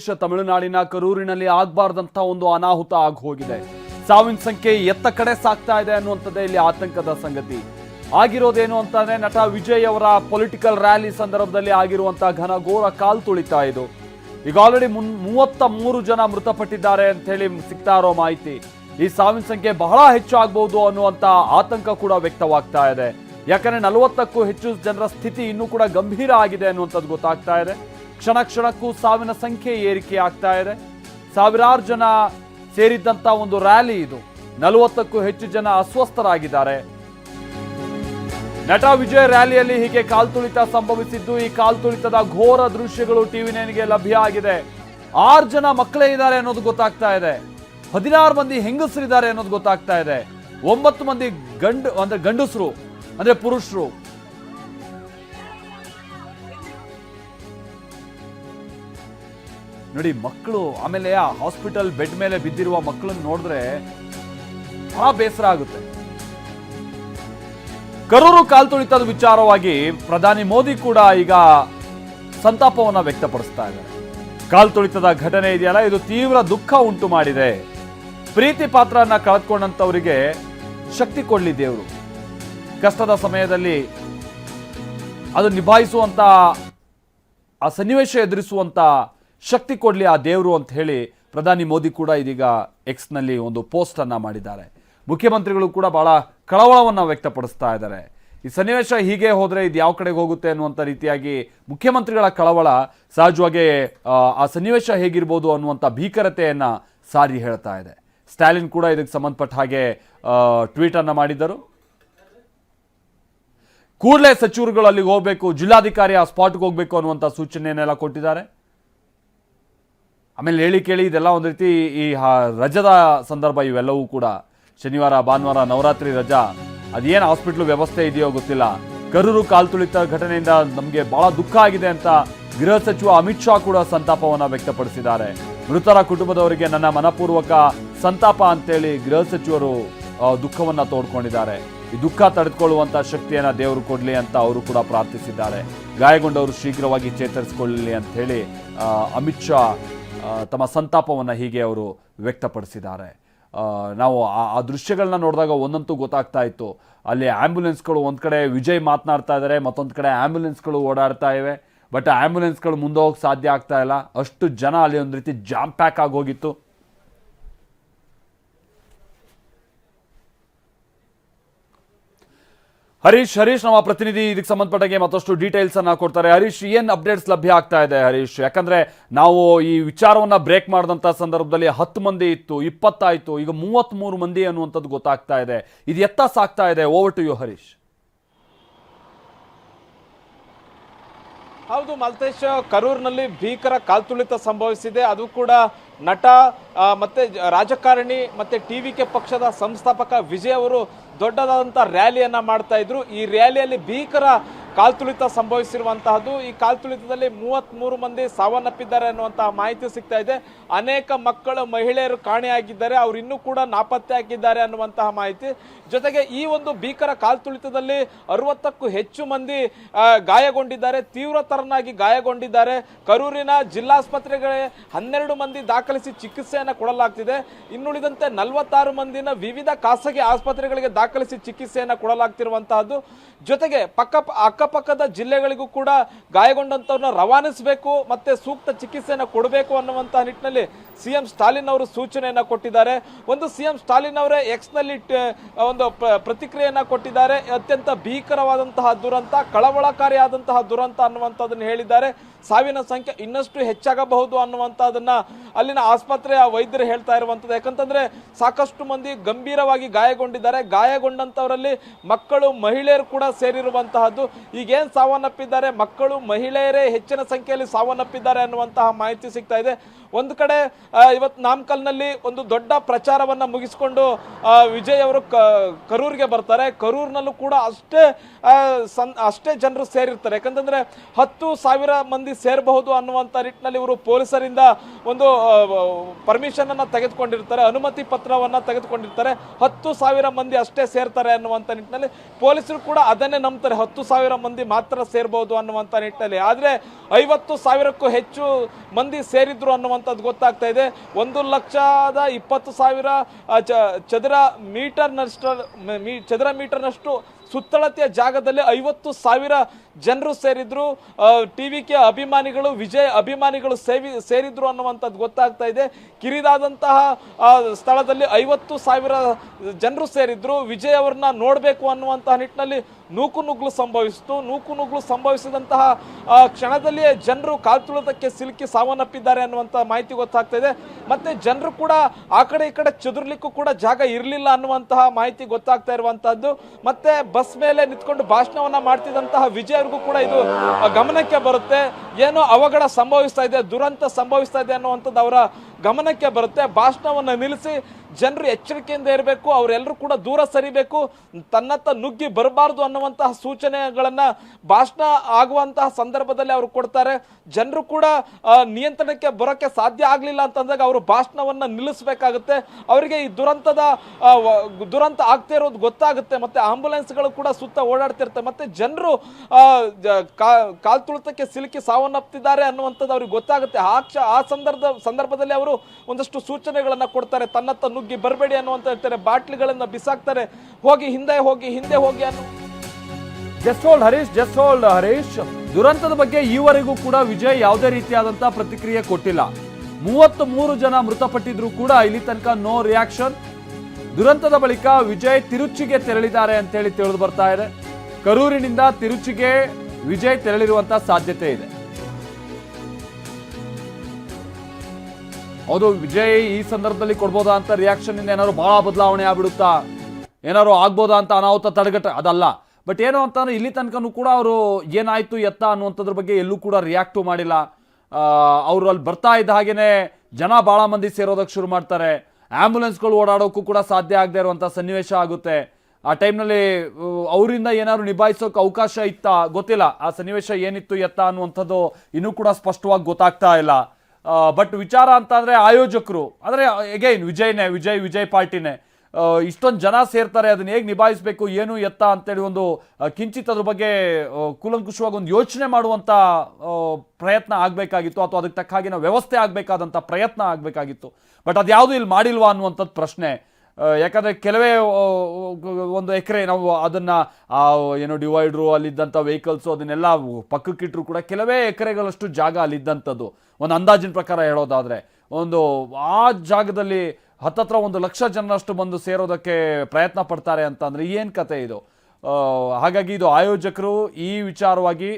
ತಮಿಳುನಾಡಿನ ಕರೂರಿನಲ್ಲಿ ಆಗಬಾರ್ದಂತ ಒಂದು ಅನಾಹುತ ಆಗಿ ಹೋಗಿದೆ ಸಾವಿನ ಸಂಖ್ಯೆ ಎತ್ತ ಕಡೆ ಸಾಗ್ತಾ ಇದೆ ಅನ್ನುವಂಥದ್ದೇ ಇಲ್ಲಿ ಆತಂಕದ ಸಂಗತಿ. ಆಗಿರೋದೇನು ಅಂತಂದ್ರೆ ನಟ ವಿಜಯ್ ಅವರ ಪೊಲಿಟಿಕಲ್ ರ್ಯಾಲಿ ಸಂದರ್ಭದಲ್ಲಿ ಆಗಿರುವಂತಹ ಘನಘೋರ ಕಾಲ್ ತುಳಿತ ಇದು. ಈಗ ಆಲ್ರೆಡಿ ಮುನ್, ಮೂವತ್ತ ಮೂರು ಜನ ಮೃತಪಟ್ಟಿದ್ದಾರೆ ಅಂತ ಹೇಳಿ ಸಿಗ್ತಾ ಇರೋ ಮಾಹಿತಿ. ಈ ಸಾವಿನ ಸಂಖ್ಯೆ ಬಹಳ ಹೆಚ್ಚು ಆಗ್ಬಹುದು ಅನ್ನುವಂತ ಆತಂಕ ಕೂಡ ವ್ಯಕ್ತವಾಗ್ತಾ ಇದೆ. ಯಾಕಂದ್ರೆ ನಲವತ್ತಕ್ಕೂ ಹೆಚ್ಚು ಜನರ ಸ್ಥಿತಿ ಇನ್ನೂ ಕೂಡ ಗಂಭೀರ ಆಗಿದೆ ಅನ್ನುವಂಥದ್ದು ಗೊತ್ತಾಗ್ತಾ ಇದೆ. ಕ್ಷಣ ಕ್ಷಣಕ್ಕೂ ಸಾವಿನ ಸಂಖ್ಯೆ ಏರಿಕೆ ಆಗ್ತಾ ಇದೆ. ಸಾವಿರಾರು ಜನ ಸೇರಿದ್ದಂತ ಒಂದು ರ್ಯಾಲಿ ಇದು. ನಲವತ್ತಕ್ಕೂ ಹೆಚ್ಚು ಜನ ಅಸ್ವಸ್ಥರಾಗಿದ್ದಾರೆ. ನಟ ವಿಜಯ್ ರ್ಯಾಲಿಯಲ್ಲಿ ಹೀಗೆ ಕಾಲ್ತುಳಿತ ಸಂಭವಿಸಿದ್ದು, ಈ ಕಾಲ್ತುಳಿತದ ಘೋರ ದೃಶ್ಯಗಳು ಟಿವಿ ನೈನ್ಗೆ ಲಭ್ಯ ಆಗಿದೆ. ಆರು ಜನ ಮಕ್ಕಳೇ ಇದ್ದಾರೆ ಅನ್ನೋದು ಗೊತ್ತಾಗ್ತಾ ಇದೆ. ಹದಿನಾರು ಮಂದಿ ಹೆಂಗಸರಿದ್ದಾರೆ ಅನ್ನೋದು ಗೊತ್ತಾಗ್ತಾ ಇದೆ. ಒಂಬತ್ತು ಮಂದಿ ಗಂಡು, ಅಂದ್ರೆ ಗಂಡಸರು, ಅಂದ್ರೆ ಪುರುಷರು. ನೋಡಿ, ಮಕ್ಕಳು, ಆಮೇಲೆ ಆ ಹಾಸ್ಪಿಟಲ್ ಬೆಡ್ ಮೇಲೆ ಬಿದ್ದಿರುವ ಮಕ್ಕಳನ್ನ ನೋಡಿದ್ರೆ ಬಹಳ ಬೇಸರ ಆಗುತ್ತೆ. ಕರೂರು ಕಾಲ್ತುಳಿತದ ವಿಚಾರವಾಗಿ ಪ್ರಧಾನಿ ಮೋದಿ ಕೂಡ ಈಗ ಸಂತಾಪವನ್ನ ವ್ಯಕ್ತಪಡಿಸ್ತಾ ಇದ್ದಾರೆ. ಕಾಲ್ತುಳಿತದ ಘಟನೆ ಇದೆಯಲ್ಲ, ಇದು ತೀವ್ರ ದುಃಖ ಉಂಟು ಮಾಡಿದೆ. ಪ್ರೀತಿ ಪಾತ್ರನ ಕಳೆದುಕೊಂಡಂತವರಿಗೆ ಶಕ್ತಿ ಕೊಡಲಿ ದೇವರು. ಕಷ್ಟದ ಸಮಯದಲ್ಲಿ ಅದು ನಿಭಾಯಿಸುವಂತ, ಆ ಸನ್ನಿವೇಶ ಎದುರಿಸುವಂತ ಶಕ್ತಿ ಕೊಡಲಿ ಆ ದೇವರು ಅಂತ ಹೇಳಿ ಪ್ರಧಾನಿ ಮೋದಿ ಕೂಡ ಇದೀಗ ಎಕ್ಸ್ನಲ್ಲಿ ಒಂದು ಪೋಸ್ಟನ್ನು ಮಾಡಿದ್ದಾರೆ. ಮುಖ್ಯಮಂತ್ರಿಗಳು ಕೂಡ ಭಾಳ ಕಳವಳವನ್ನು ವ್ಯಕ್ತಪಡಿಸ್ತಾ ಇದ್ದಾರೆ. ಈ ಸನ್ನಿವೇಶ ಹೀಗೆ ಹೋದರೆ ಇದು ಯಾವ ಕಡೆಗೆ ಹೋಗುತ್ತೆ ಅನ್ನುವಂಥ ರೀತಿಯಾಗಿ ಮುಖ್ಯಮಂತ್ರಿಗಳ ಕಳವಳ ಸಹಜವಾಗಿ ಆ, ಸನ್ನಿವೇಶ ಹೇಗಿರ್ಬೋದು ಅನ್ನುವಂಥ ಭೀಕರತೆಯನ್ನು ಸಾರಿ ಹೇಳ್ತಾ ಇದೆ. ಸ್ಟಾಲಿನ್ ಕೂಡ ಇದಕ್ಕೆ ಸಂಬಂಧಪಟ್ಟ ಹಾಗೆ ಟ್ವೀಟನ್ನು ಮಾಡಿದ್ದರು. ಕೂಡಲೇ ಸಚಿವರುಗಳು ಅಲ್ಲಿಗೆ ಹೋಗಬೇಕು ಜಿಲ್ಲಾಧಿಕಾರಿ ಆ ಸ್ಪಾಟ್ಗೆ ಹೋಗಬೇಕು ಅನ್ನುವಂಥ ಸೂಚನೆಯನ್ನೆಲ್ಲ ಕೊಟ್ಟಿದ್ದಾರೆ. ಆಮೇಲೆ ಹೇಳಿ ಕೇಳಿ ಇದೆಲ್ಲ ಒಂದು ರೀತಿ ಈ ರಜದ ಸಂದರ್ಭ ಇವೆಲ್ಲವೂ ಕೂಡ ಶನಿವಾರ, ಭಾನುವಾರ, ನವರಾತ್ರಿ ರಜಾ, ಅದೇನು ಹಾಸ್ಪಿಟ್ಲ್ ವ್ಯವಸ್ಥೆ ಇದೆಯೋ ಗೊತ್ತಿಲ್ಲ. ಕರೂರು ಕಾಲ್ತುಳಿತ ಘಟನೆಯಿಂದ ನಮಗೆ ಬಹಳ ದುಃಖ ಆಗಿದೆ ಅಂತ ಗೃಹ ಸಚಿವ ಅಮಿತ್ ಶಾ ಕೂಡ ಸಂತಾಪವನ್ನು ವ್ಯಕ್ತಪಡಿಸಿದ್ದಾರೆ. ಮೃತರ ಕುಟುಂಬದವರಿಗೆ ನನ್ನ ಮನಪೂರ್ವಕ ಸಂತಾಪ ಅಂತೇಳಿ ಗೃಹ ಸಚಿವರು ದುಃಖವನ್ನು ತೋಡ್ಕೊಂಡಿದ್ದಾರೆ. ಈ ದುಃಖ ತಡೆದುಕೊಳ್ಳುವಂಥ ಶಕ್ತಿಯನ್ನು ದೇವರು ಕೊಡಲಿ ಅಂತ ಅವರು ಕೂಡ ಪ್ರಾರ್ಥಿಸಿದ್ದಾರೆ. ಗಾಯಗೊಂಡವರು ಶೀಘ್ರವಾಗಿ ಚೇತರಿಸಿಕೊಳ್ಳಲಿ ಅಂತ ಹೇಳಿ ಅಮಿತ್ ಶಾ ತಮ್ಮ ಸಂತಾಪವನ್ನು ಹೀಗೆ ಅವರು ವ್ಯಕ್ತಪಡಿಸಿದ್ದಾರೆ. ನಾವು ಆ- ದೃಶ್ಯಗಳನ್ನ ನೋಡಿದಾಗ ಒಂದಂತೂ ಗೊತ್ತಾಗ್ತಾ ಇತ್ತು. ಅಲ್ಲಿ ಆ್ಯಂಬುಲೆನ್ಸ್ಗಳು ಒಂದು ಕಡೆ ವಿಜಯ್ ಮಾತನಾಡ್ತಾ ಇದ್ದಾರೆ ಮತ್ತೊಂದು ಕಡೆ ಆ್ಯಂಬುಲೆನ್ಸ್ಗಳು ಓಡಾಡ್ತಾ ಇವೆ. ಬಟ್ ಆ್ಯಂಬುಲೆನ್ಸ್ಗಳು ಮುಂದೆ ಹೋಗಕ್ಕೆ ಸಾಧ್ಯ ಆಗ್ತಾ ಇಲ್ಲ. ಅಷ್ಟು ಜನ ಅಲ್ಲಿ ಒಂದು ರೀತಿ ಜಾಮ್ ಪ್ಯಾಕ್ ಆಗಿ ಹರೀಶ್ ಹರೀಶ್ ನಮ್ಮ ಪ್ರತಿನಿಧಿ, ಇದಕ್ಕೆ ಸಂಬಂಧಪಟ್ಟಂಗೆ ಮತ್ತಷ್ಟು ಡೀಟೇಲ್ಸ್ ಅನ್ನ ಕೊಡ್ತಾರೆ. ಹರೀಶ್, ಏನ್ ಅಪ್ಡೇಟ್ಸ್ ಲಭ್ಯ ಆಗ್ತಾ ಇದೆ ಹರೀಶ್? ಯಾಕಂದ್ರೆ ನಾವು ಈ ವಿಚಾರವನ್ನ ಬ್ರೇಕ್ ಮಾಡಿದಂತ ಸಂದರ್ಭದಲ್ಲಿ ಹತ್ತು ಮಂದಿ ಇತ್ತು, ಇಪ್ಪತ್ತಾಯ್ತು, ಈಗ ಮೂವತ್ತ್ ಮೂರು ಮಂದಿ ಅನ್ನುವಂಥದ್ದು ಗೊತ್ತಾಗ್ತಾ ಇದೆ. ಇದು ಎತ್ತ ಸಾಗ್ತಾ ಇದೆ. Over to you Harish. ಹೌದು ಮಲ್ತೇಶ್, ಕರೂರಿನಲ್ಲಿ ಭೀಕರ ಕಾಲ್ತುಳಿತ ಸಂಭವಿಸಿದೆ. ಅದು ಕೂಡ ನಟ ಮತ್ತು ರಾಜಕಾರಣಿ, ಮತ್ತೆ ಟಿ ವಿ ಕೆ ಪಕ್ಷದ ಸಂಸ್ಥಾಪಕ ವಿಜಯ್ ಅವರು ದೊಡ್ಡದಾದಂಥ ರ್ಯಾಲಿಯನ್ನು ಮಾಡ್ತಾ ಇದ್ರು. ಈ ರ್ಯಾಲಿಯಲ್ಲಿ ಭೀಕರ ಕಾಲ್ತುಳಿತ ಸಂಭವಿಸಿರುವಂತಹದ್ದು. ಈ ಕಾಲ್ತುಳಿತದಲ್ಲಿ ಮೂವತ್ತ್ಮೂರು ಮಂದಿ ಸಾವನ್ನಪ್ಪಿದ್ದಾರೆ ಅನ್ನುವಂತಹ ಮಾಹಿತಿ ಸಿಗ್ತಾ ಇದೆ. ಅನೇಕ ಮಕ್ಕಳು, ಮಹಿಳೆಯರು ಕಾಣೆಯಾಗಿದ್ದಾರೆ. ಅವರು ಇನ್ನೂ ಕೂಡ ನಾಪತ್ತೆ ಆಗಿದ್ದಾರೆ ಅನ್ನುವಂತಹ ಮಾಹಿತಿ. ಜೊತೆಗೆ ಈ ಒಂದು ಭೀಕರ ಕಾಲ್ತುಳಿತದಲ್ಲಿ ಅರವತ್ತಕ್ಕೂ ಹೆಚ್ಚು ಮಂದಿ ಗಾಯಗೊಂಡಿದ್ದಾರೆ. ತೀವ್ರತರನಾಗಿ ಗಾಯಗೊಂಡಿದ್ದಾರೆ. ಕರೂರಿನ ಜಿಲ್ಲಾಸ್ಪತ್ರೆಗಳೇ ಹನ್ನೆರಡು ಮಂದಿ ದಾಖಲಿಸಿ ಚಿಕಿತ್ಸೆಯನ್ನು ಕೊಡಲಾಗ್ತಿದೆ. ಇನ್ನುಳಿದಂತೆ ನಲವತ್ತಾರು ಮಂದಿನ ವಿವಿಧ ಖಾಸಗಿ ಆಸ್ಪತ್ರೆಗಳಿಗೆ ದಾಖಲಿಸಿ ಚಿಕಿತ್ಸೆಯನ್ನು ಕೊಡಲಾಗ್ತಿರುವಂತಹದ್ದು. ಜೊತೆಗೆ ಪಕ್ಕ ಅಕ್ಕಪಕ್ಕದ ಜಿಲ್ಲೆಗಳಿಗೂ ಕೂಡ ಗಾಯಗೊಂಡಂತವ್ರನ್ನ ರವಾನಿಸಬೇಕು ಮತ್ತೆ ಸೂಕ್ತ ಚಿಕಿತ್ಸೆಯನ್ನು ಕೊಡಬೇಕು ಅನ್ನುವಂತಹ ನಿಟ್ಟಿನಲ್ಲಿ ಸಿಎಂ ಸ್ಟಾಲಿನ್ ಅವರು ಸೂಚನೆಯನ್ನ ಕೊಟ್ಟಿದ್ದಾರೆ. ಒಂದು ಸಿಎಂ ಸ್ಟಾಲಿನ್ ಅವರೇ ಎಕ್ಸ್ನಲ್ಲಿ ಒಂದು ಪ್ರತಿಕ್ರಿಯೆಯನ್ನು ಕೊಟ್ಟಿದ್ದಾರೆ. ಅತ್ಯಂತ ಭೀಕರವಾದಂತಹ ದುರಂತ, ಕಳವಳಕಾರಿಯಾದಂತಹ ದುರಂತ ಅನ್ನುವಂಥದ್ದನ್ನು ಹೇಳಿದ್ದಾರೆ. ಸಾವಿನ ಸಂಖ್ಯೆ ಇನ್ನಷ್ಟು ಹೆಚ್ಚಾಗಬಹುದು ಅನ್ನುವಂಥದ್ದನ್ನ ಆಸ್ಪತ್ರೆಯ ವೈದ್ಯರು ಹೇಳ್ತಾ ಇರುವಂಥದ್ದು. ಯಾಕಂತಂದ್ರೆ ಸಾಕಷ್ಟು ಮಂದಿ ಗಂಭೀರವಾಗಿ ಗಾಯಗೊಂಡಿದ್ದಾರೆ. ಗಾಯಗೊಂಡಂತವರಲ್ಲಿ ಮಕ್ಕಳು, ಮಹಿಳೆಯರು ಕೂಡ ಸೇರಿರುವಂತಹದ್ದು. ಈಗೇನು ಸಾವನ್ನಪ್ಪಿದ್ದಾರೆ? ಮಕ್ಕಳು, ಮಹಿಳೆಯರೇ ಹೆಚ್ಚಿನ ಸಂಖ್ಯೆಯಲ್ಲಿ ಸಾವನ್ನಪ್ಪಿದ್ದಾರೆ ಅನ್ನುವಂತಹ ಮಾಹಿತಿ ಸಿಗ್ತಾ ಇದೆ. ಒಂದು ಕಡೆ ಇವತ್ತು ನಾಮಕಲ್ನಲ್ಲಿ ಒಂದು ದೊಡ್ಡ ಪ್ರಚಾರವನ್ನ ಮುಗಿಸಿಕೊಂಡು ವಿಜಯ್ ಅವರು ಕರೂರಿಗೆ ಬರ್ತಾರೆ. ಕರೂರ್ನಲ್ಲೂ ಕೂಡ ಅಷ್ಟೇ ಸನ್, ಅಷ್ಟೇ ಜನರು ಸೇರಿರ್ತಾರೆ. ಯಾಕಂತಂದ್ರೆ ಹತ್ತು ಸಾವಿರ ಮಂದಿ ಸೇರಬಹುದು ಅನ್ನುವಂಥ ನಿಟ್ಟಿನಲ್ಲಿ ಇವರು ಪೊಲೀಸರಿಂದ ಒಂದು ಪರ್ಮಿಷನ್ ಅನ್ನ ತೆಗೆದುಕೊಂಡಿರ್ತಾರೆ, ಅನುಮತಿ ಪತ್ರವನ್ನ ತೆಗೆದುಕೊಂಡಿರ್ತಾರೆ, ಹತ್ತು ಸಾವಿರ ಮಂದಿ ಅಷ್ಟೇ ಸೇರ್ತಾರೆ ಅನ್ನುವಂಥ ನಿಟ್ಟಿನಲ್ಲಿ ಪೊಲೀಸರು ಕೂಡ ಅದನ್ನೇ ನಂಬ್ತಾರೆ, ಹತ್ತು ಸಾವಿರ ಮಂದಿ ಮಾತ್ರ ಸೇರ್ಬೋದು ಅನ್ನುವಂಥ ನಿಟ್ಟಿನಲ್ಲಿ. ಆದರೆ ಐವತ್ತು ಸಾವಿರಕ್ಕೂ ಹೆಚ್ಚು ಮಂದಿ ಸೇರಿದ್ರು ಅನ್ನುವಂಥದ್ದು ಗೊತ್ತಾಗ್ತಾ ಇದೆ. ಒಂದು ಲಕ್ಷದ ಇಪ್ಪತ್ತು ಸಾವಿರ ಚದರ ಮೀಟರ್ನಷ್ಟು ಚದರ ಮೀಟರ್ನಷ್ಟು ಸುತ್ತಳತೆಯ ಜಾಗದಲ್ಲಿ ಐವತ್ತು ಸಾವಿರ ಜನರು ಸೇರಿದ್ರು ಟಿ ವಿ ಕೆ ಅಭಿಮಾನಿಗಳು, ವಿಜಯ್ ಅಭಿಮಾನಿಗಳು ಸೇವಿ, ಸೇರಿದ್ರು ಅನ್ನುವಂಥದ್ದು ಗೊತ್ತಾಗ್ತಾ ಇದೆ. ಕಿರಿದಾದಂತಹ ಸ್ಥಳದಲ್ಲಿ ಐವತ್ತು ಸಾವಿರ ಜನರು ಸೇರಿದ್ರು. ವಿಜಯ್ ಅವ್ರನ್ನ ನೋಡಬೇಕು ಅನ್ನುವಂತಹ ನಿಟ್ಟಿನಲ್ಲಿ ನೂಕು ನುಗ್ಲು ಸಂಭವಿಸಿತು. ನೂಕು ನುಗ್ಲು ಸಂಭವಿಸಿದಂತಹ ಕ್ಷಣದಲ್ಲಿಯೇ ಜನರು ಕಾಲ್ತುಳಿತಕ್ಕೆ ಸಿಲುಕಿ ಸಾವನ್ನಪ್ಪಿದ್ದಾರೆ ಅನ್ನುವಂಥ ಮಾಹಿತಿ ಗೊತ್ತಾಗ್ತಾ ಇದೆ. ಮತ್ತೆ ಜನರು ಕೂಡ ಆ ಕಡೆ ಈ ಕಡೆ ಚದುರ್ಲಿಕ್ಕೂ ಕೂಡ ಜಾಗ ಇರಲಿಲ್ಲ ಅನ್ನುವಂತಹ ಮಾಹಿತಿ ಗೊತ್ತಾಗ್ತಾ ಇರುವಂತಹದ್ದು. ಮತ್ತೆ ಬಸ್ ಮೇಲೆ ನಿಂತ್ಕೊಂಡು ಭಾಷಣವನ್ನ ಮಾಡ್ತಿದ್ದಂತಹ ವಿಜಯ್ ಅವ್ರಿಗೂ ಕೂಡ ಇದು ಗಮನಕ್ಕೆ ಬರುತ್ತೆ. ಏನೋ ಅವಘಡ ಸಂಭವಿಸ್ತಾ ಇದೆ ದುರಂತ ಸಂಭವಿಸ್ತಾ ಇದೆ ಅನ್ನುವಂಥದ್ದು ಅವರ ಗಮನಕ್ಕೆ ಬರುತ್ತೆ. ಭಾಷಣವನ್ನು ನಿಲ್ಲಿಸಿ ಜನರು ಎಚ್ಚರಿಕೆಯಿಂದ ಇರಬೇಕು ಅವರೆಲ್ಲರೂ ಕೂಡ ದೂರ ಸರಿಬೇಕು, ತನ್ನತ್ತ ನುಗ್ಗಿ ಬರಬಾರ್ದು ಅನ್ನುವಂತಹ ಸೂಚನೆಗಳನ್ನು ಭಾಷಣ ಆಗುವಂತಹ ಸಂದರ್ಭದಲ್ಲಿ ಅವರು ಕೊಡ್ತಾರೆ. ಜನರು ಕೂಡ ನಿಯಂತ್ರಣಕ್ಕೆ ಬರೋಕ್ಕೆ ಸಾಧ್ಯ ಆಗಲಿಲ್ಲ ಅಂತಂದಾಗ ಅವರು ಭಾಷಣವನ್ನ ನಿಲ್ಲಿಸಬೇಕಾಗುತ್ತೆ. ಅವರಿಗೆ ಈ ದುರಂತದ ದುರಂತ ಆಗ್ತಾ ಇರೋದು ಗೊತ್ತಾಗುತ್ತೆ. ಮತ್ತು ಆಂಬುಲೆನ್ಸ್ಗಳು ಕೂಡ ಸುತ್ತ ಓಡಾಡ್ತಿರುತ್ತೆ. ಮತ್ತೆ ಜನರು ಕಾಲ್ ತುಳಿತಕ್ಕೆ ಸಿಲುಕಿ ಸಾವನ್ನಪ್ಪಿದ್ದಾರೆ ಅನ್ನುವಂಥದ್ದು ಅವ್ರಿಗೆ ಗೊತ್ತಾಗುತ್ತೆ. ಆ ಕ್ಷ, ಆ ಸಂದರ್ಭ, ಸಂದರ್ಭದಲ್ಲಿ ಅವರು ಒಂದಷ್ಟು ಸೂಚನೆಗಳನ್ನು ಕೊಡ್ತಾರೆ, ತನ್ನತ್ತ ನುಗ್ಗಿ ಬರಬೇಡಿ ಅನ್ನುವಂತ ಹೇಳ್ತಾರೆ, ಬಾಟ್ಲಿಗಳನ್ನು ಬಿಸಾಕ್ತಾರೆ, ಹೋಗಿ ಹಿಂದೆ ಹೋಗಿ ಹಿಂದೆ ಹೋಗಿ ಅನ್ನೋ just hold Harish just hold Harish ದುರಂತದ ಬಗ್ಗೆ ಈವರೆಗೂ ಕೂಡ ವಿಜಯ್ ಯಾವುದೇ ರೀತಿಯಾದಂತಹ ಪ್ರತಿಕ್ರಿಯೆ ಕೊಟ್ಟಿಲ್ಲ. ಮೂವತ್ತು ಮೂರು ಜನ ಮೃತಪಟ್ಟಿದ್ರು ಕೂಡ ಇಲ್ಲಿ ತನಕ ನೋ ರಿಯಾಕ್ಷನ್ ದುರಂತದ ಬಳಿಕ ವಿಜಯ್ ತಿರುಚಿಗೆ ತೆರಳಿದ್ದಾರೆ ಅಂತ ಹೇಳಿ ತಿಳಿದು ಬರ್ತಾ ಇದೆ. ಕರೂರಿನಿಂದ ತಿರುಚಿಗೆ ವಿಜಯ್ ತೆರಳಿರುವಂತಹ ಸಾಧ್ಯತೆ ಇದೆ. ಹೌದು ವಿಜಯ್ ಈ ಸಂದರ್ಭದಲ್ಲಿ ಕೊಡ್ಬೋದಾ ಅಂತ ರಿಯಾಕ್ಷನ್ ಇಂದ ಏನಾದ್ರು ಬಹಳ ಬದಲಾವಣೆ ಆಗ್ಬಿಡುತ್ತಾ? ಏನಾದ್ರು ಆಗ್ಬೋದಾ ಅಂತ ಅನಾಹುತ ತಡೆಗಟ್ಟ ಅದಲ್ಲ. ಬಟ್ ಏನು ಅಂತಂದ್ರೆ ಇಲ್ಲಿ ತನಕನೂ ಕೂಡ ಅವರು ಏನಾಯ್ತು, ಎತ್ತ ಅನ್ನುವಂಥದ್ರ ಬಗ್ಗೆ ಎಲ್ಲೂ ಕೂಡ ರಿಯಾಕ್ಟು ಮಾಡಿಲ್ಲ. ಅವರು ಅಲ್ಲಿ ಬರ್ತಾ ಇದ್ದ ಹಾಗೇನೆ ಜನ ಭಾಳ ಮಂದಿ ಸೇರೋದಕ್ಕೆ ಶುರು ಮಾಡ್ತಾರೆ. ಆ್ಯಂಬುಲೆನ್ಸ್ಗಳು ಓಡಾಡೋಕ್ಕೂ ಕೂಡ ಸಾಧ್ಯ ಆಗದೆ ಇರುವಂಥ ಸನ್ನಿವೇಶ ಆಗುತ್ತೆ. ಆ ಟೈಮ್ನಲ್ಲಿ ಅವರಿಂದ ಏನಾದ್ರು ನಿಭಾಯಿಸೋಕೆ ಅವಕಾಶ ಇತ್ತಾ? ಗೊತ್ತಿಲ್ಲ. ಆ ಸನ್ನಿವೇಶ ಏನಿತ್ತು, ಎತ್ತ ಅನ್ನುವಂಥದ್ದು ಇನ್ನೂ ಕೂಡ ಸ್ಪಷ್ಟವಾಗಿ ಗೊತ್ತಾಗ್ತಾ ಇಲ್ಲ. ಬಟ್ ವಿಚಾರ ಅಂತ ಅಂದರೆ ಆಯೋಜಕರು. ಅಂದರೆ ಎಗೈನ್ ವಿಜಯ್ನೇ, ವಿಜಯ್ ವಿಜಯ್ ಪಾರ್ಟಿನೇ ಇಷ್ಟೊಂದು ಜನ ಸೇರ್ತಾರೆ, ಅದನ್ನ ಹೇಗೆ ನಿಭಾಯಿಸಬೇಕು, ಏನು ಎತ್ತ ಅಂತೇಳಿ ಒಂದು ಕಿಂಚಿತ್ ಅದ್ರ ಬಗ್ಗೆ ಕೂಲಂಕುಷವಾಗಿ ಒಂದು ಯೋಚನೆ ಮಾಡುವಂತ ಪ್ರಯತ್ನ ಆಗಬೇಕಾಗಿತ್ತು, ಅಥವಾ ಅದಕ್ಕೆ ತಕ್ಕ ಹಾಗೆ ವ್ಯವಸ್ಥೆ ಆಗಬೇಕಾದಂಥ ಪ್ರಯತ್ನ ಆಗಬೇಕಾಗಿತ್ತು. ಬಟ್ ಅದ್ಯಾವುದು ಇಲ್ಲಿ ಮಾಡಿಲ್ವಾ ಅನ್ನುವಂಥದ್ದು ಪ್ರಶ್ನೆ. ಯಾಕಂದ್ರೆ ಕೆಲವೇ ಒಂದು ಎಕರೆ ನಾವು ಅದನ್ನ ಏನು ಡಿವೈಡ್ರು ಅಲ್ಲಿದ್ದಂಥ ವೆಹಿಕಲ್ಸು ಅದನ್ನೆಲ್ಲ ಪಕ್ಕಕ್ಕಿಟ್ಟರು ಕೂಡ ಕೆಲವೇ ಎಕರೆಗಳಷ್ಟು ಜಾಗ ಅಲ್ಲಿದ್ದಂಥದ್ದು. ಒಂದು ಅಂದಾಜಿನ ಪ್ರಕಾರ ಹೇಳೋದಾದ್ರೆ, ಒಂದು ಆ ಜಾಗದಲ್ಲಿ ಹತ್ತತ್ರ ಒಂದು ಲಕ್ಷ ಜನರಷ್ಟು ಬಂದು ಸೇರೋದಕ್ಕೆ ಪ್ರಯತ್ನ ಪಡ್ತಾರೆ ಅಂತಂದ್ರೆ ಏನು ಕತೆ ಇದು? ಹಾಗಾಗಿ ಇದು ಆಯೋಜಕರು ಈ ವಿಚಾರವಾಗಿ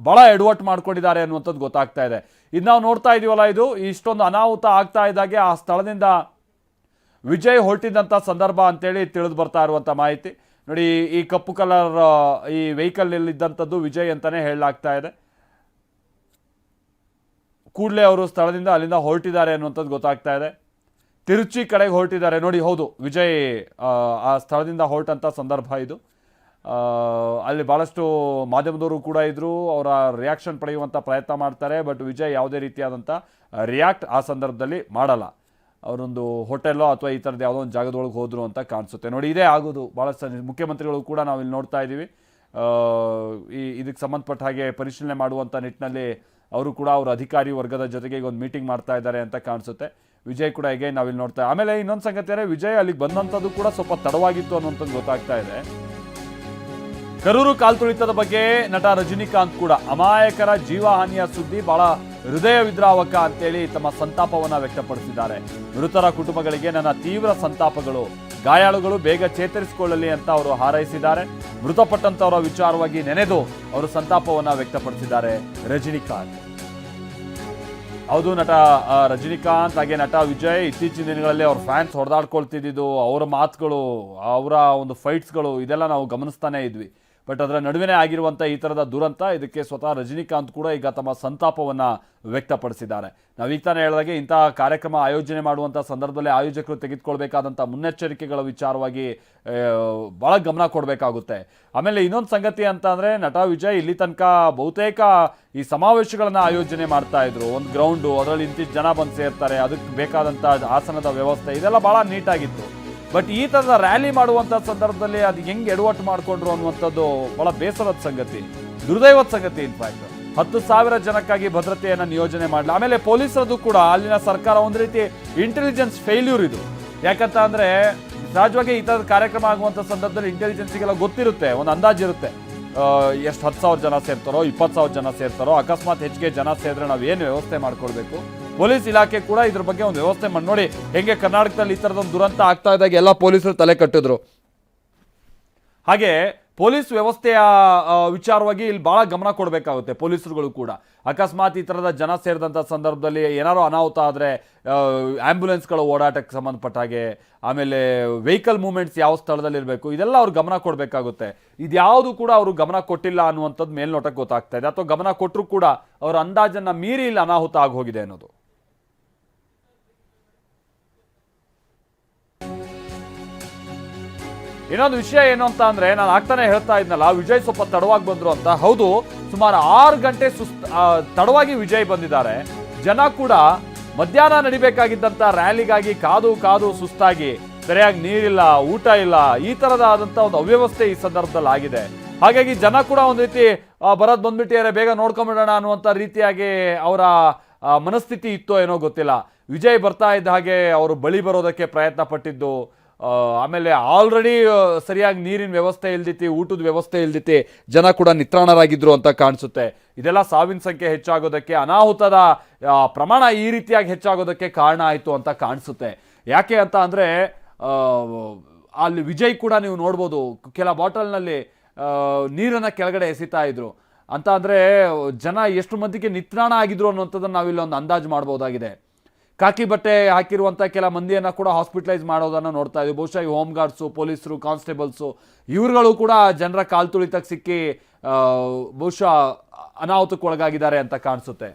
ಬಹಳ ಎಡವಟ್ ಮಾಡ್ಕೊಂಡಿದ್ದಾರೆ ಅನ್ನುವಂಥದ್ದು ಗೊತ್ತಾಗ್ತಾ ಇದೆ. ಇದು ನಾವು ನೋಡ್ತಾ ಇದೀವಲ್ಲ ಇದು? ಇಷ್ಟೊಂದು ಅನಾಹುತ ಆಗ್ತಾ ಇದ್ದಾಗೆ ಆ ಸ್ಥಳದಿಂದ ವಿಜಯ್ ಹೊರಟಿದ್ದಂಥ ಸಂದರ್ಭ ಅಂತೇಳಿ ತಿಳಿದು ಬರ್ತಾ ಇರುವಂಥ ಮಾಹಿತಿ. ನೋಡಿ ಈ ಕಪ್ಪು ಕಲರ್ ಈ ವೆಹಿಕಲ್ ಇದ್ದಂಥದ್ದು ವಿಜಯ್ ಅಂತಾನೆ ಹೇಳಲಾಗ್ತಾ ಇದೆ. ಕೂಡಲೇ ಅವರು ಸ್ಥಳದಿಂದ ಅಲ್ಲಿಂದ ಹೊರಟಿದ್ದಾರೆ ಅನ್ನುವಂಥದ್ದು ಗೊತ್ತಾಗ್ತಾ ಇದೆ. ತಿರುಚಿ ಕಡೆಗೆ ಹೊರಟಿದ್ದಾರೆ. ನೋಡಿ ಹೌದು ವಿಜಯ್ ಆ, ಸ್ಥಳದಿಂದ ಹೊರಟಂಥ ಸಂದರ್ಭ ಇದು. ಅಲ್ಲಿ ಭಾಳಷ್ಟು ಮಾಧ್ಯಮದವರು ಕೂಡ ಇದ್ದರು ಅವರ ರಿಯಾಕ್ಷನ್ ಪಡೆಯುವಂಥ ಪ್ರಯತ್ನ ಮಾಡ್ತಾರೆ. ಬಟ್ ವಿಜಯ್ ಯಾವುದೇ ರೀತಿಯಾದಂಥ ರಿಯಾಕ್ಟ್ ಆ ಸಂದರ್ಭದಲ್ಲಿ ಮಾಡಲ್ಲ. ಅವರೊಂದು ಹೋಟೆಲ್ಲೋ ಅಥವಾ ಈ ಥರದ್ದು ಯಾವುದೋ ಒಂದು ಜಾಗದೊಳಗೆ ಹೋದರು ಅಂತ ಕಾಣಿಸುತ್ತೆ. ನೋಡಿ, ಇದೇ ಆಗೋದು. ಭಾಳಷ್ಟು ಮುಖ್ಯಮಂತ್ರಿಗಳು ಕೂಡ ನಾವು ಇಲ್ಲಿ ನೋಡ್ತಾ ಇದ್ದೀವಿ ಈ ಇದಕ್ಕೆ ಸಂಬಂಧಪಟ್ಟ ಹಾಗೆ ಪರಿಶೀಲನೆ ಮಾಡುವಂಥ ನಿಟ್ಟಿನಲ್ಲಿ ಅವರು ಕೂಡ ಅವರ ಅಧಿಕಾರಿ ವರ್ಗದ ಜೊತೆಗೆ ಈಗ ಒಂದು ಮೀಟಿಂಗ್ ಮಾಡ್ತಾ ಇದ್ದಾರೆ ಅಂತ ಕಾಣಿಸುತ್ತೆ. ವಿಜಯ್ ಕೂಡ ಹೇಗೆ ನಾವಿಲ್ಲಿ ನೋಡ್ತಾ ಆಮೇಲೆ ಇನ್ನೊಂದು ಸಂಗತಿ ಅಂದರೆ ವಿಜಯ್ ಅಲ್ಲಿಗೆ ಬಂದಂಥದ್ದು ಕೂಡ ಸ್ವಲ್ಪ ತಡವಾಗಿತ್ತು ಅನ್ನೋಂಥದ್ದು ಗೊತ್ತಾಗ್ತಾ ಇದೆ. ಕರೂರು ಕಾಲ್ತುಳಿತದ ಬಗ್ಗೆ ನಟ ರಜನಿಕಾಂತ್ ಕೂಡ ಅಮಾಯಕರ ಜೀವಹಾನಿಯ ಸುದ್ದಿ ಬಹಳ ಹೃದಯ ವಿದ್ರಾವಕ ಅಂತೇಳಿ ತಮ್ಮ ಸಂತಾಪವನ್ನ ವ್ಯಕ್ತಪಡಿಸಿದ್ದಾರೆ. ಮೃತರ ಕುಟುಂಬಗಳಿಗೆ ನನ್ನ ತೀವ್ರ ಸಂತಾಪಗಳು. ಗಾಯಾಳುಗಳು ಬೇಗ ಚೇತರಿಸಿಕೊಳ್ಳಲಿ ಅಂತ ಅವರು ಹಾರೈಸಿದ್ದಾರೆ. ಮೃತಪಟ್ಟಂತವರ ವಿಚಾರವಾಗಿ ನೆನೆದು ಅವರು ಸಂತಾಪವನ್ನ ವ್ಯಕ್ತಪಡಿಸಿದ್ದಾರೆ ರಜನಿಕಾಂತ್. ಹೌದು ನಟ ರಜನಿಕಾಂತ್, ಹಾಗೆ ನಟ ವಿಜಯ್ ಇತ್ತೀಚಿನ ದಿನಗಳಲ್ಲಿ ಅವ್ರ ಫ್ಯಾನ್ಸ್ ಹೊಡೆದಾಡ್ಕೊಳ್ತಿದ್ದು ಅವರ ಮಾತುಗಳು, ಅವರ ಒಂದು ಫೈಟ್ಸ್ಗಳು ಇದೆಲ್ಲ ನಾವು ಗಮನಿಸ್ತಾನೆ ಇದ್ವಿ. ಬಟ್ ಅದರ ನಡುವೆನೇ ಆಗಿರುವಂಥ ಈ ಥರದ ದುರಂತ, ಇದಕ್ಕೆ ಸ್ವತಃ ರಜನಿಕಾಂತ್ ಕೂಡ ಈಗ ತಮ್ಮ ಸಂತಾಪವನ್ನು ವ್ಯಕ್ತಪಡಿಸಿದ್ದಾರೆ. ನಾವೀಗ ತಾನೇ ಹೇಳಿದಾಗೆ ಇಂತಹ ಕಾರ್ಯಕ್ರಮ ಆಯೋಜನೆ ಮಾಡುವಂಥ ಸಂದರ್ಭದಲ್ಲಿ ಆಯೋಜಕರು ತೆಗೆದುಕೊಳ್ಬೇಕಾದಂಥ ಮುನ್ನೆಚ್ಚರಿಕೆಗಳ ವಿಚಾರವಾಗಿ ಭಾಳ ಗಮನ ಕೊಡಬೇಕಾಗುತ್ತೆ. ಆಮೇಲೆ ಇನ್ನೊಂದು ಸಂಗತಿ ಅಂತ ಅಂದರೆ ನಟ ವಿಜಯ್ ಇಲ್ಲಿ ತನಕ ಬಹುತೇಕ ಈ ಸಮಾವೇಶಗಳನ್ನು ಆಯೋಜನೆ ಮಾಡ್ತಾ ಇದ್ರು. ಒಂದು ಗ್ರೌಂಡು ಅದರಲ್ಲಿ ಇಂತಿಷ್ಟು ಜನ ಬಂದು ಸೇರ್ತಾರೆ, ಅದಕ್ಕೆ ಬೇಕಾದಂಥ ಆಸನದ ವ್ಯವಸ್ಥೆ, ಇದೆಲ್ಲ ಭಾಳ ನೀಟಾಗಿತ್ತು. ಬಟ್ ಈ ಥರದ ರ್ಯಾಲಿ ಮಾಡುವಂಥ ಸಂದರ್ಭದಲ್ಲಿ ಅದು ಹೆಂಗೆ ಎಡವಟ್ಟು ಮಾಡಿಕೊಂಡ್ರು ಅನ್ನುವಂಥದ್ದು ಬಹಳ ಬೇಸರದ ಸಂಗತಿ. ದುರ್ದೈವದ ಸಂಗತಿ ಇನ್ಫ್ಯಾಕ್ಟ್ ಹತ್ತು ಸಾವಿರ ಜನಕ್ಕಾಗಿ ಭದ್ರತೆಯನ್ನು ನಿಯೋಜನೆ ಮಾಡಲಿ. ಆಮೇಲೆ ಪೊಲೀಸರದು ಕೂಡ ಅಲ್ಲಿನ ಸರ್ಕಾರ ಒಂದು ರೀತಿ ಇಂಟೆಲಿಜೆನ್ಸ್ ಫೇಲ್ಯೂರ್ ಇದು. ಯಾಕಂತ ಅಂದರೆ ಸಹಜವಾಗಿ ಈ ಥರದ ಕಾರ್ಯಕ್ರಮ ಆಗುವಂಥ ಸಂದರ್ಭದಲ್ಲಿ ಇಂಟೆಲಿಜೆನ್ಸಿಗೆಲ್ಲ ಗೊತ್ತಿರುತ್ತೆ. ಒಂದು ಅಂದಾಜಿರುತ್ತೆ ಎಷ್ಟು ಹತ್ತು ಸಾವಿರ ಜನ ಸೇರ್ತಾರೋ, ಇಪ್ಪತ್ತು ಸಾವಿರ ಜನ ಸೇರ್ತಾರೋ, ಅಕಸ್ಮಾತ್ ಹೆಚ್ಚಿಗೆ ಜನ ಸೇರಿದ್ರೆ ನಾವು ಏನು ವ್ಯವಸ್ಥೆ ಮಾಡ್ಕೊಳ್ಬೇಕು ಪೊಲೀಸ್ ಇಲಾಖೆ ಕೂಡ ಇದ್ರ ಬಗ್ಗೆ ಒಂದು ವ್ಯವಸ್ಥೆ ಮಾಡಿ. ನೋಡಿ, ಹೆಂಗೆ ಕರ್ನಾಟಕದಲ್ಲಿ ಈ ಥರದೊಂದು ದುರಂತ ಆಗ್ತಾ ಇದ್ದಾಗ ಎಲ್ಲ ಪೊಲೀಸರು ತಲೆ ಕಟ್ಟಿದ್ರು. ಹಾಗೆ ಪೊಲೀಸ್ ವ್ಯವಸ್ಥೆಯ ವಿಚಾರವಾಗಿ ಇಲ್ಲಿ ಬಹಳ ಗಮನ ಕೊಡಬೇಕಾಗುತ್ತೆ ಪೊಲೀಸರುಗಳು ಕೂಡ. ಅಕಸ್ಮಾತ್ ಈ ಥರದ ಜನ ಸೇರಿದಂಥ ಸಂದರ್ಭದಲ್ಲಿ ಏನಾದ್ರು ಅನಾಹುತ ಆದರೆ ಆ್ಯಂಬುಲೆನ್ಸ್ಗಳ ಓಡಾಟಕ್ಕೆ ಸಂಬಂಧಪಟ್ಟ ಹಾಗೆ, ಆಮೇಲೆ ವೆಹಿಕಲ್ ಮೂವ್ಮೆಂಟ್ಸ್ ಯಾವ ಸ್ಥಳದಲ್ಲಿ ಇರಬೇಕು, ಇದೆಲ್ಲ ಅವ್ರು ಗಮನ ಕೊಡಬೇಕಾಗುತ್ತೆ. ಇದ್ಯಾವುದು ಕೂಡ ಅವರು ಗಮನ ಕೊಟ್ಟಿಲ್ಲ ಅನ್ನುವಂಥದ್ದು ಮೇಲ್ನೋಟಕ್ಕೆ ಗೊತ್ತಾಗ್ತಾ ಇದೆ. ಅಥವಾ ಗಮನ ಕೊಟ್ಟರು ಕೂಡ ಅವರ ಅಂದಾಜನ್ನು ಮೀರಿ ಇಲ್ಲಿ ಅನಾಹುತ ಆಗೋಗಿದೆ ಅನ್ನೋದು. ಇನ್ನೊಂದು ವಿಷಯ ಏನು ಅಂತ ಅಂದ್ರೆ ನಾನು ಆಗ್ತಾನೆ ಹೇಳ್ತಾ ಇದ್ನಲ್ಲ, ವಿಜಯ್ ಸ್ವಲ್ಪ ತಡವಾಗಿ ಬಂದ್ರು ಅಂತ. ಹೌದು, ಸುಮಾರು ಆರು ಗಂಟೆ ಸುಸ್ತ ತಡವಾಗಿ ವಿಜಯ್ ಬಂದಿದ್ದಾರೆ. ಜನ ಕೂಡ ಮಧ್ಯಾಹ್ನ ನಡಿಬೇಕಾಗಿದ್ದಂತ ರ್ಯಾಲಿಗಾಗಿ ಕಾದು ಕಾದು ಸುಸ್ತಾಗಿ, ಸರಿಯಾಗಿ ನೀರಿಲ್ಲ, ಊಟ ಇಲ್ಲ, ಈ ತರದಾದಂತ ಒಂದು ಅವ್ಯವಸ್ಥೆ ಈ ಸಂದರ್ಭದಲ್ಲಿ ಆಗಿದೆ. ಹಾಗಾಗಿ ಜನ ಕೂಡ ಒಂದು ರೀತಿ ಬರೋದು ಬಂದ್ಬಿಟ್ಟಿದ್ದಾರೆ, ಬೇಗ ನೋಡ್ಕೊಂಬಿಡೋಣ ಅನ್ನುವಂಥ ರೀತಿಯಾಗಿ ಅವರ ಮನಸ್ಥಿತಿ ಇತ್ತೋ ಏನೋ ಗೊತ್ತಿಲ್ಲ. ವಿಜಯ್ ಬರ್ತಾ ಇದ್ದ ಹಾಗೆ ಅವರು ಬಳಿ ಬರೋದಕ್ಕೆ ಪ್ರಯತ್ನ ಪಟ್ಟಿದ್ದು ಆಮೇಲೆ ಆಲ್ರೆಡಿ ಸರಿಯಾಗಿ ನೀರಿನ ವ್ಯವಸ್ಥೆ ಇಲ್ದಿತಿ ಊಟದ ವ್ಯವಸ್ಥೆ ಇಲ್ದಿತಿ ಜನ ಕೂಡ ನಿತ್ರಾಣರಾಗಿದ್ರು ಅಂತ ಕಾಣಿಸುತ್ತೆ. ಇದೆಲ್ಲ ಸಾವಿನ ಸಂಖ್ಯೆ ಹೆಚ್ಚಾಗೋದಕ್ಕೆ, ಅನಾಹುತದ ಪ್ರಮಾಣ ಈ ರೀತಿಯಾಗಿ ಹೆಚ್ಚಾಗೋದಕ್ಕೆ ಕಾರಣ ಆಯಿತು ಅಂತ ಕಾಣಿಸುತ್ತೆ. ಯಾಕೆ ಅಂತ ಅಂದರೆ ಅಲ್ಲಿ ವಿಜಯ್ ಕೂಡ ನೀವು ನೋಡ್ಬೋದು, ಕೆಲ ಬಾಟಲ್ನಲ್ಲಿ ನೀರನ್ನು ಕೆಳಗಡೆ ಎಸಿತಾ ಇದ್ರು. ಅಂತ ಅಂದರೆ, ಜನ ಎಷ್ಟು ಮಂದಿಗೆ ನಿತ್ರಾಣ ಆಗಿದ್ರು ಅನ್ನೋಂಥದ್ದನ್ನು ನಾವಿಲ್ಲಿ ಒಂದು ಅಂದಾಜು ಮಾಡ್ಬೋದಾಗಿದೆ. ಕಾಕಿ ಬಟ್ಟೆ ಹಾಕಿರುವಂಥ ಕೆಲ ಮಂದಿಯನ್ನು ಕೂಡ ಹಾಸ್ಪಿಟಲೈಸ್ ಮಾಡೋದನ್ನು ನೋಡ್ತಾ ಇದ್ದೀವಿ ಬಹುಶಃ ಈ ಹೋಮ್ ಗಾರ್ಡ್ಸು ಪೊಲೀಸರು ಕಾನ್ಸ್ಟೇಬಲ್ಸು ಇವ್ರುಗಳು ಕೂಡ ಜನರ ಕಾಲ್ತುಳಿತಕ್ಕೆ ಸಿಕ್ಕಿ ಆ, ಬಹುಶಃ ಅನಾಹುತಕ್ಕೊಳಗಾಗಿದ್ದಾರೆ ಅಂತ ಕಾಣಿಸುತ್ತೆ.